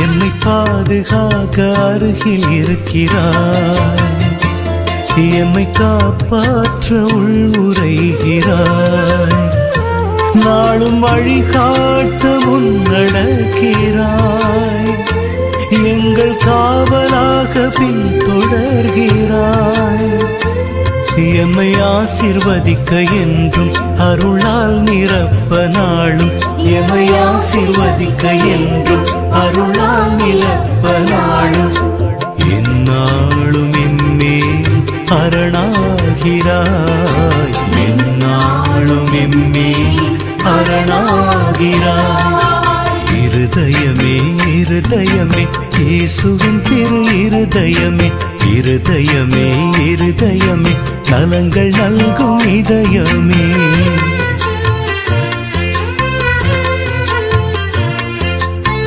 என்னை பாதுகாக்க அருகில் இருக்கிறார் என்னை காப்பாற்ற உள்முறைகிறார் நாளும் வழிகாட்ட முன்னடக்கிறாய். எங்கள் காவலாக பின்தொடர்கிறாய். எம்மை ஆசிர்வதிக்க என்றும் அருளால் நிரப்ப நாளும் எம்மை ஆசிர்வதிக்க என்றும் அருளால் நிரப்ப நாளும் என்னாலும் எம்மேல் அரணாகிறாய். என்னாலும் எம்மேல் அரணாகிறாய். இருதயமே இருதயமே இயேசுவின் திரு இருதயமே இருதயமே இருதயமே நலங்கள் நல்கும் இதயமே.